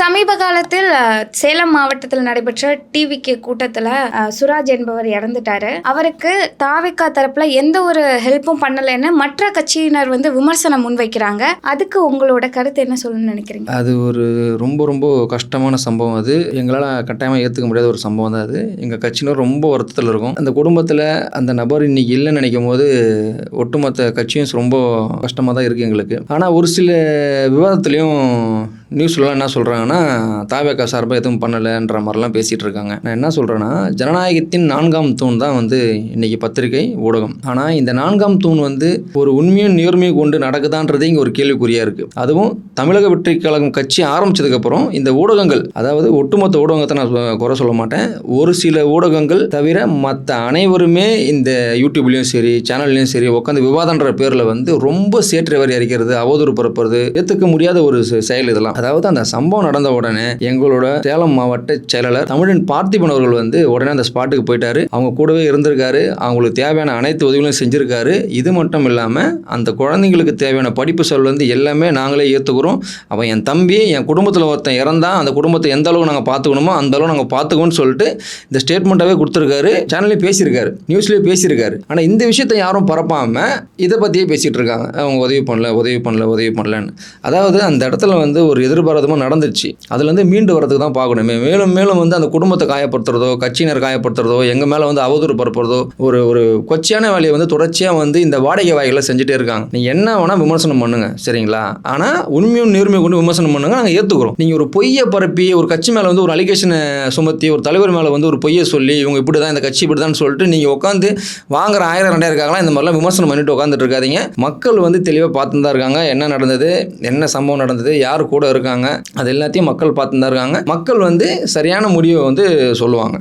சமீப காலத்தில் சேலம் மாவட்டத்தில் நடைபெற்ற டிவிக்கு கூட்டத்தில் சுராஜ் என்பவர் இறந்துட்டாரு. அவருக்கு தாவிக்கா தரப்புல எந்த ஒரு ஹெல்ப்பும் பண்ணலைன்னு மற்ற கட்சியினர் வந்து விமர்சனம் முன்வைக்கிறாங்க. அதுக்கு உங்களோட கருத்து என்ன சொல்லணும்னு நினைக்கிறீங்க? அது ஒரு ரொம்ப ரொம்ப கஷ்டமான சம்பவம் அது. எங்களால் கட்டாயமாக ஏற்றுக்க முடியாத ஒரு சம்பவம் தான் அது. எங்கள் கட்சியினர் ரொம்ப வருத்தத்தில் இருக்கும். அந்த குடும்பத்தில் அந்த நபர் இன்னைக்கு இல்லைன்னு நினைக்கும் போது ஒட்டுமொத்த கட்சியும் ரொம்ப கஷ்டமாக தான் இருக்குது எங்களுக்கு. ஆனால் ஒரு சில விவாதத்துலேயும் நியூஸ்லலாம் என்ன சொல்கிறாங்கன்னா தாவேக்கா சார்பாக எதுவும் பண்ணலைன்ற மாதிரிலாம் பேசிகிட்டு இருக்காங்க நான் என்ன சொல்கிறேன்னா ஜனநாயகத்தின் நான்காம் தூண் தான் வந்து இன்றைக்கி பத்திரிகை ஊடகம். ஆனால் இந்த நான்காம் தூண் வந்து ஒரு உண்மையும் நேர்மையும் கொண்டு நடக்குதான்றதே இங்கே ஒரு கேள்விக்குறியாக இருக்குது அதுவும் தமிழக வெற்றி கழகம் கட்சி ஆரம்பிச்சதுக்கப்புறம் இந்த ஊடகங்கள் அதாவது ஒட்டுமொத்த ஊடகத்தை நான் சொ- குறை சொல்ல மாட்டேன். ஒரு சில ஊடகங்கள் தவிர மற்ற அனைவருமே இந்த யூடியூப்லேயும் சரி சேனல்லையும் சரி உட்காந்து விவாதன்ற பேரில் வந்து ரொம்ப சேற்றை அறிக்கிறது அவதூறு பரப்புறது ஏற்றுக்க முடியாத ஒரு செ- செயல் இதெல்லாம். அதாவது அந்த சம்பவம் நடந்த உடனே எங்களோட சேலம் மாவட்ட செயலாளர் தமிழன் பார்த்திபன் அவர்கள் வந்து உடனே அந்த ஸ்பாட்டுக்கு போயிட்டாரு. அவங்க கூடவே இருந்திருக்காரு. அவங்களுக்கு தேவையான அனைத்து உதவிகளும் செஞ்சிருக்காரு. இது மட்டும் இல்லாமல் அந்த குழந்தைங்களுக்கு தேவையான படிப்பு செலவு வந்து எல்லாமே நாங்களே ஏற்றுக்கிறோம் அவன் என் தம்பி என் குடும்பத்தில் ஒருத்தன் இறந்தா அந்த குடும்பத்தை எந்த அளவுக்கு நாங்கள் பார்த்துக்கணுமோ அந்த அளவு நாங்கள் பார்த்துக்கோன்னு சொல்லிட்டு இந்த ஸ்டேட்மெண்ட்டாகவே கொடுத்துருக்காரு. சேனல்லே பேசியிருக்காரு. நியூஸ்லேயே பேசியிருக்காரு. ஆனால் இந்த விஷயத்தை யாரும் பரப்பாமல் இதை பற்றியே பேசிகிட்டு இருக்காங்க. அவங்க உதவி பண்ணல உதவி பண்ணல உதவி பண்ணலன்னு. அதாவது அந்த இடத்துல வந்து ஒரு எதிர்பாராதமாக நடந்துச்சு அதுலேருந்து மீண்டு வரதுக்கு தான் பார்க்கணுமே. மேலும் மேலும் வந்து அந்த குடும்பத்தை காயப்படுத்துறதோ கட்சியினர் காயப்படுத்துறதோ எங்கள் மேலே வந்து அவதூறு பரப்புறதோ ஒரு ஒரு கொச்சையான வேலையை வந்து தொடர்ச்சியாக வந்து இந்த வாடகை வாய்களை செஞ்சுட்டே இருக்காங்க. நீங்கள் என்ன வேணால் விமர்சனம் பண்ணுங்க சரிங்களா? ஆனால் உண்மையும் நேர்மையும் கொண்டு விமர்சனம் பண்ணுங்க நாங்கள் ஏற்றுக்கிறோம் நீங்கள் ஒரு பொய்யை பரப்பி ஒரு கட்சி மேலே வந்து ஒரு அலிகேஷனை சுமத்தி ஒரு தலைவர் மேலே வந்து ஒரு பொய்யை சொல்லி இவங்க இப்படி தான் இந்த கட்சி இப்படி தான் சொல்லிட்டு நீங்கள் உட்காந்து வாங்குற ஆயிரம் ரெண்டாயிரம் இருக்காங்களா இந்த மாதிரிலாம் விமர்சனம் பண்ணிட்டு உட்காந்துட்டு இருக்காதீங்க. மக்கள் வந்து தெளிவாக பார்த்து தான் இருக்காங்க. என்ன நடந்தது? என்ன சம்பவம் நடந்தது? யார் கூட இருக்காங்க? இருக்காங்க. அது எல்லாத்தையும் மக்கள் பார்த்துதான் இருக்காங்க. மக்கள் வந்து சரியான முடிவை வந்து சொல்லுவாங்க.